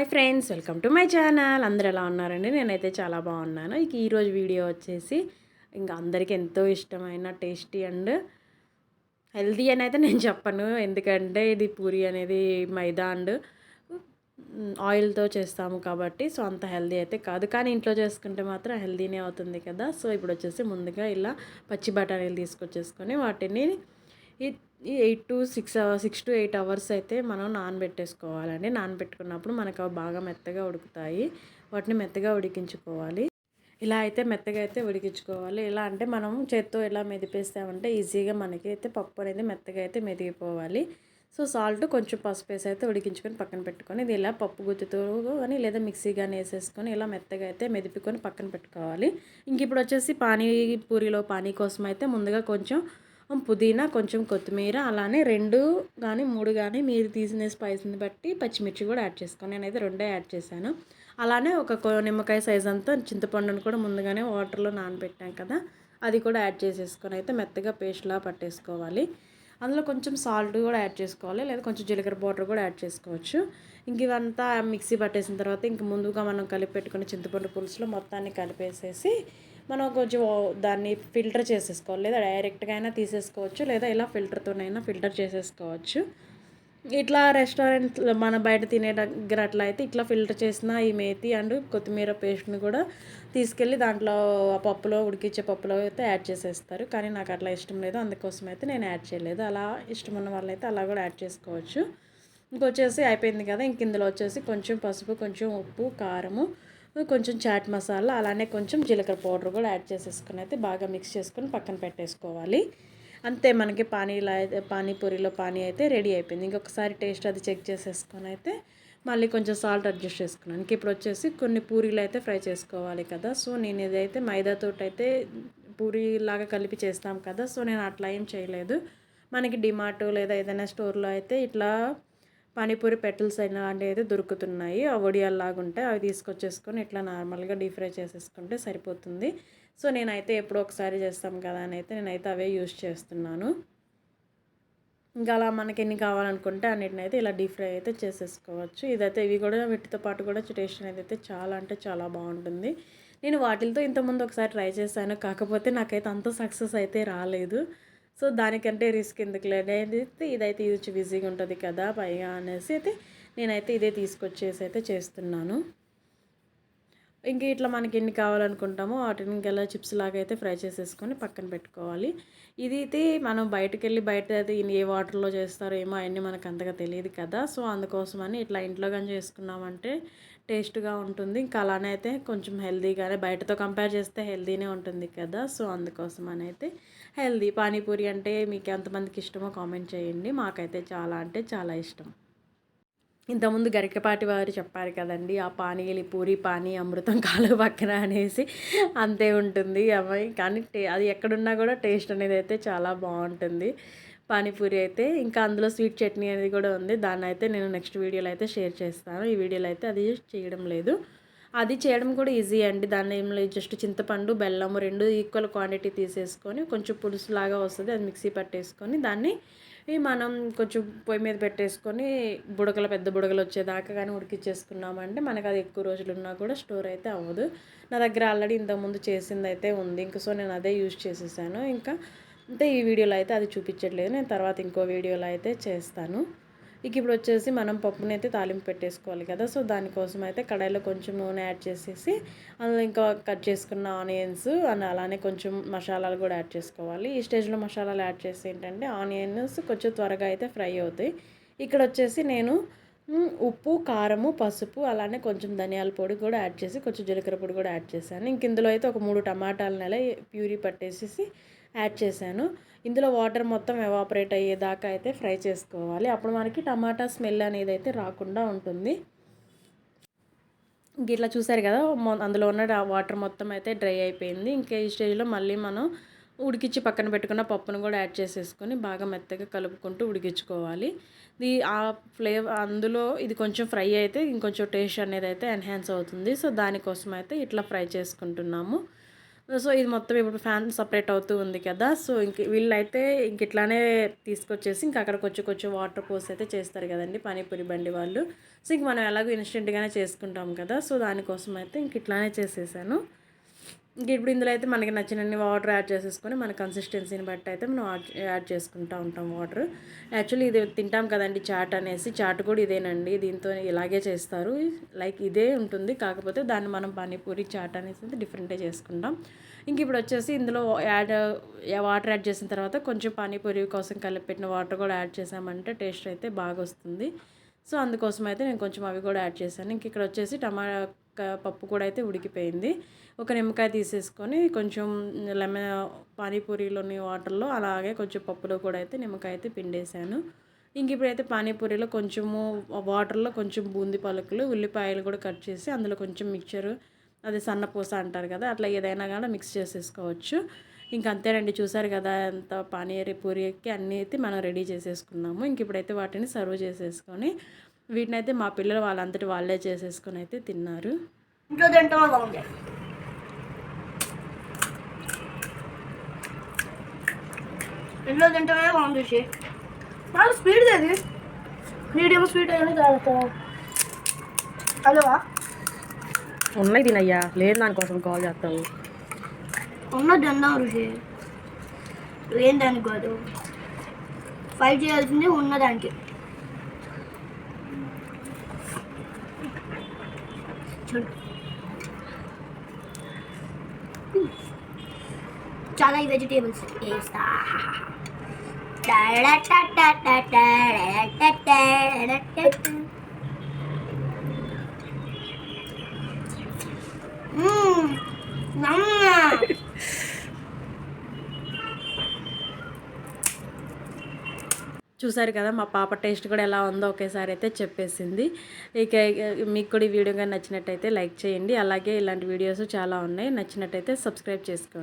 Hi friends welcome to my channel. అందరు ఎలా ఉన్నారండి? నేనైతే చాలా బాగున్నాను. ఇక ఈరోజు వీడియో వచ్చేసి ఇంకా అందరికీ ఎంతో ఇష్టమైన టేస్టీ అండ్ హెల్దీ అని అయితే నేను చెప్పను. ఎందుకంటే ఇది పూరి అనేది మైదా అండ్ ఆయిల్తో చేస్తాము కాబట్టి సో అంత హెల్దీ అయితే కాదు. కానీ ఇంట్లో చేసుకుంటే మాత్రం హెల్దీనే అవుతుంది కదా. సో ఇప్పుడు వచ్చేసి ముందుగా ఇలా పచ్చి బఠానీలు తీసుకొచ్చేసుకొని వాటిని ఈ eight to six six to eight hours అయితే మనం నానబెట్టేసుకోవాలండి. నానబెట్టుకున్నప్పుడు మనకు అవి బాగా మెత్తగా ఉడుకుతాయి. వాటిని మెత్తగా ఉడికించుకోవాలి. ఇలా అయితే మెత్తగా అయితే ఉడికించుకోవాలి. ఎలా అంటే మనం చేత్తో ఎలా మెదిపేస్తామంటే ఈజీగా మనకి అయితే పప్పు అనేది మెత్తగా అయితే మెదిగిపోవాలి. సో సాల్ట్ కొంచెం పసుపు వేసి అయితే ఉడికించుకొని పక్కన పెట్టుకొని ఇది ఇలా పప్పు గుత్తుతో కానీ లేదా మిక్సీ కానీ వేసేసుకొని ఇలా మెత్తగా అయితే మెదిపుకొని పక్కన పెట్టుకోవాలి. ఇంక ఇప్పుడు వచ్చేసి పానీ పూరిలో పానీ కోసం అయితే ముందుగా కొంచెం పుదీనా కొంచెం కొత్తిమీర అలానే రెండు కానీ మూడు కానీ మీరు తీసిన స్పైస్ని బట్టి పచ్చిమిర్చి కూడా యాడ్ చేసుకోండి నేనైతే రెండే యాడ్ చేశాను. అలానే ఒక నిమ్మకాయ సైజ్ అంతా చింతపండును కూడా ముందుగానే వాటర్లో నానబెట్టాం కదా అది కూడా యాడ్ చేసేసుకొని అయితే మెత్తగా పేస్ట్లా పట్టేసుకోవాలి. అందులో కొంచెం సాల్ట్ కూడా యాడ్ చేసుకోవాలి లేదా కొంచెం జీలకర్ర పౌడర్ కూడా యాడ్ చేసుకోవచ్చు. ఇంక ఇవంతా మిక్సీ పట్టేసిన తర్వాత ఇంక ముందుగా మనం కలిపి పెట్టుకుని చింతపండు పులుసులో మొత్తాన్ని కలిపేసేసి మనం కొంచెం దాన్ని ఫిల్టర్ చేసేసుకోవాలి. లేదా డైరెక్ట్గా అయినా తీసేసుకోవచ్చు. లేదా ఇలా ఫిల్టర్తోనైనా ఫిల్టర్ చేసేసుకోవచ్చు. ఇట్లా రెస్టారెంట్ మన బయట తినే దగ్గర అట్లా అయితే ఇట్లా ఫిల్టర్ చేసిన ఈ మేతి అండ్ కొత్తిమీర పేస్ట్ని కూడా తీసుకెళ్ళి దాంట్లో ఆ పప్పులో ఉడికించే పప్పులో అయితే యాడ్ చేసేస్తారు. కానీ నాకు అట్లా ఇష్టం లేదు. అందుకోసం అయితే నేను యాడ్ చేయలేదు. అలా ఇష్టం ఉన్న వాళ్ళైతే అలా కూడా యాడ్ చేసుకోవచ్చు. ఇంకొచ్చేసి అయిపోయింది కదా! ఇంక ఇందులో వచ్చేసి కొంచెం పసుపు కొంచెం ఉప్పు కారము కొంచెం చాట్ మసాలా అలానే కొంచెం జీలకర్ర పౌడర్ కూడా యాడ్ చేసేసుకుని అయితే బాగా మిక్స్ చేసుకొని పక్కన పెట్టేసుకోవాలి. అంతే మనకి పానీలా పానీపూరిలో పానీ అయితే రెడీ అయిపోయింది. ఇంకొకసారి టేస్ట్ అది చెక్ చేసేసుకొని అయితే మళ్ళీ కొంచెం సాల్ట్ అడ్జస్ట్ చేసుకున్నాను. ఇంక ఇప్పుడు వచ్చేసి కొన్ని పూరీలు అయితే ఫ్రై చేసుకోవాలి కదా. సో నేను ఇదైతే మైదాతో అయితే పూరీలాగా కలిపి చేస్తాం కదా. సో నేను అట్లా ఏం చేయలేదు. మనకి డిమార్ట్ లేదా ఏదైనా స్టోర్లో అయితే ఇట్లా పానీపూరి పెటల్స్ అయినా అనేది దొరుకుతున్నాయి. ఆ వడియాల్లాగా ఉంటాయి అవి తీసుకొచ్చేసుకొని ఇట్లా నార్మల్గా డీప్ ఫ్రై చేసేసుకుంటే సరిపోతుంది. సో నేనైతే ఎప్పుడో ఒకసారి చేస్తాం కదా అని అయితే నేనైతే అవే యూజ్ చేస్తున్నాను. ఇంకా అలా మనకి ఎన్ని కావాలనుకుంటే అన్నిటిని అయితే ఇలా డీప్ ఫ్రై అయితే చేసేసుకోవచ్చు. ఇదైతే ఇవి కూడా వీటితో పాటు కూడా టేస్ట్ అనేది అయితే చాలా అంటే చాలా బాగుంటుంది. నేను వాటితో ఇంతకుముందు ఒకసారి ట్రై చేశాను. కాకపోతే నాకైతే అంత సక్సెస్ అయితే రాలేదు. సో దానికంటే రిస్క్ ఎందుకు అనేది ఇదైతే ఇది బిజీగా ఉంటుంది కదా పైగా అనేసి అయితే నేనైతే ఇదే తీసుకొచ్చేసి అయితే చేస్తున్నాను. ఇంక ఇట్లా మనకి ఎన్ని కావాలనుకుంటామో వాటిని ఇంకెలా చిప్స్ లాగా అయితే ఫ్రై చేసేసుకొని పక్కన పెట్టుకోవాలి. ఇది అయితే మనం బయటకు వెళ్ళి బయట అయితే ఏ వాటర్లో చేస్తారో ఏమో అవన్నీ మనకు అంతగా తెలియదు కదా సో అందుకోసమని ఇట్లా ఇంట్లో కానీ చేసుకున్నామంటే టేస్ట్గా ఉంటుంది. ఇంకా అలానే అయితే కొంచెం హెల్దీగానే బయటతో కంపేర్ చేస్తే హెల్దీనే ఉంటుంది కదా! సో అందుకోసం అని అయితే హెల్దీ పానీపూరి అంటే మీకు ఎంతమందికి ఇష్టమో కామెంట్ చేయండి. మాకైతే చాలా అంటే చాలా ఇష్టం. ఇంతకుముందు గరికపాటి వారు చెప్పారు కదండి ఆ పానీయలి పూరి పానీ అమృతం కాలు పక్కన అనేసి. అంతే ఉంటుంది. అమ్మాయి కానీ అది ఎక్కడున్నా కూడా టేస్ట్ అనేది అయితే చాలా బాగుంటుంది. పానీపూరి అయితే ఇంకా అందులో స్వీట్ చట్నీ అనేది కూడా ఉంది. దాన్ని అయితే నేను నెక్స్ట్ వీడియోలో అయితే షేర్ చేస్తాను. ఈ వీడియోలో అయితే అది చేయడం లేదు. అది చేయడం కూడా ఈజీ అండి. దాన్ని ఏం లేదు జస్ట్ చింతపండు బెల్లము రెండు ఈక్వల్ క్వాంటిటీ తీసేసుకొని కొంచెం పులుసులాగా వస్తుంది. అది మిక్సీ పట్టేసుకొని దాన్ని మనం కొంచెం పొయ్యి మీద పెట్టేసుకొని బుడకలు పెద్ద బుడగలు వచ్చేదాకా కానీ ఉడికిచ్చేసుకున్నామంటే మనకు అది ఎక్కువ రోజులు ఉన్నా కూడా స్టోర్ అయితే అవ్వదు. నా దగ్గర ఆల్రెడీ ఇంతకుముందు చేసింది అయితే ఉంది. ఇంకా సో నేను అదే యూజ్ చేసేసాను. ఇంకా అంటే ఈ వీడియోలో అయితే అది చూపించట్లేదు. నేను తర్వాత ఇంకో వీడియోలో అయితే చేస్తాను. ఇక ఇప్పుడు వచ్చేసి మనం పప్పుని అయితే తాలింపు పెట్టేసుకోవాలి కదా. సో దానికోసం అయితే కడాయిలో కొంచెం నూనె యాడ్ చేసేసి అందులో ఇంకా కట్ చేసుకున్న ఆనియన్స్ అండ్ అలానే కొంచెం మసాలాలు కూడా యాడ్ చేసుకోవాలి. ఈ స్టేజ్లో మసాలాలు యాడ్ చేసి ఏంటంటే ఆనియన్స్ కొంచెం త్వరగా అయితే ఫ్రై అవుతాయి. ఇక్కడ వచ్చేసి నేను ఉప్పు కారము పసుపు అలానే కొంచెం ధనియాల పొడి కూడా యాడ్ చేసి కొంచెం జీలకర్ర పొడి కూడా యాడ్ చేశాను. ఇంక ఇందులో అయితే ఒక మూడు టమాటాల నెల ప్యూరీ పట్టేసేసి యాడ్ చేశాను. ఇందులో వాటర్ మొత్తం ఎవాపరేట్ అయ్యేదాకా అయితే ఫ్రై చేసుకోవాలి. అప్పుడు మనకి టమాటా స్మెల్ అనేది అయితే రాకుండా ఉంటుంది. ఇట్లా చూసారు కదా అందులో ఉన్న వాటర్ మొత్తం అయితే డ్రై అయిపోయింది. ఇంకా ఈ స్టేజ్లో మళ్ళీ మనం ఉడికించి పక్కన పెట్టుకున్న పప్పును కూడా యాడ్ చేసేసుకొని బాగా మెత్తగా కలుపుకుంటూ ఉడికించుకోవాలి. ఇది ఆ ఫ్లేవర్ అందులో ఇది కొంచెం ఫ్రై అయితే ఇంకొంచెం టేస్ట్ అనేది అయితే ఎన్హాన్స్ అవుతుంది. సో దానికోసం అయితే ఇట్లా ఫ్రై చేసుకుంటున్నాము. సో ఇది మొత్తం ఇప్పుడు ఫ్యాన్ సపరేట్ అవుతూ ఉంది కదా. సో ఇంక వీళ్ళైతే ఇంక ఇట్లానే తీసుకొచ్చేసి ఇంక అక్కడ కొంచెం కొంచెం వాటర్ పోసి అయితే చేస్తారు కదండి పానీపూరి బండి వాళ్ళు. సో ఇంక మనం ఎలాగో ఇన్స్టెంట్గానే చేసుకుంటాం కదా. సో దానికోసం అయితే ఇంక ఇట్లానే చేసేసాను. ఇప్పుడు ఇందులో అయితే మనకి నచ్చినన్ని వాటర్ యాడ్ చేసేసుకొని మన కన్సిస్టెన్సీని బట్టి అయితే మనం యాడ్- యాడ్ చేసుకుంటూ ఉంటాం వాటర్ యాక్చువల్లీ ఇది తింటాం కదండి చాట్ అనేసి. చాట్ కూడా ఇదేనండి. దీంతో ఇలాగే చేస్తారు. లైక్ ఇదే ఉంటుంది. కాకపోతే దాన్ని మనం పానీపూరి చాట్ అనేసి అయితే డిఫరెంటే చేసుకుంటాం. ఇంక ఇప్పుడు వచ్చేసి ఇందులో యాడ్ వాటర్ యాడ్ చేసిన తర్వాత కొంచెం పానీపూరి కోసం కలిపెట్టిన వాటర్ కూడా యాడ్ చేసామంటే టేస్ట్ అయితే బాగా వస్తుంది సో అందుకోసం అయితే నేను కొంచెం అవి కూడా యాడ్ చేశాను. ఇంక ఇక్కడ వచ్చేసి టమాటా పప్పు కూడా అయితే ఉడికిపోయింది. ఒక నిమ్మకాయ తీసేసుకొని కొంచెం లెమన్ పానీపూరిలోని వాటర్లో అలాగే కొంచెం పప్పులో కూడా అయితే నిమ్మకాయ అయితే పిండేశాను. ఇంక ఇప్పుడైతే పానీపూరిలో కొంచెము వాటర్లో కొంచెం బూంది పలుకులు ఉల్లిపాయలు కూడా కట్ చేసి అందులో కొంచెం మిక్చరు అదే సన్నపూస అంటారు కదా అట్లా ఏదైనా కానీ మిక్స్ చేసేసుకోవచ్చు. ఇంక అంతేనండి చూసారు కదా ఎంత పానీరి పూరికి అన్నీ అయితే మనం రెడీ చేసేసుకున్నాము. ఇంక ఇప్పుడైతే వాటిని సర్వ్ చేసేసుకొని వీటిని అయితే మా పిల్లలు వాళ్ళంతటి వాళ్ళే చేసేసుకొని అయితే తిన్నారు. ఇంట్లో బాగుంది ఇంట్లో తింటామే బాగుంది చాలా స్పీడ్ అది మీడియం స్పీడ్ అయినా కాదు హలోవా ఉన్నాయి తినయ్యా. లేదు దానికోసం కాల్ చేస్తావు. ఉన్న తిందాం రుచి. ఏం దానికి కాదు. ఫైట్ చేయాల్సింది ఉన్నదానికి చూడు చాలా ఈ వెజిటేబుల్స్ వేస్తా చూసారు కదా మా పాప టేస్ట్ కూడా ఎలా ఉందో ఒకేసారి అయితే చెప్పేసింది. ఇక మీకు కూడా ఈ వీడియో కానీ నచ్చినట్టయితే లైక్ చేయండి. అలాగే ఇలాంటి వీడియోస్ చాలా ఉన్నాయి. నచ్చినట్టయితే సబ్స్క్రైబ్ చేసుకోండి.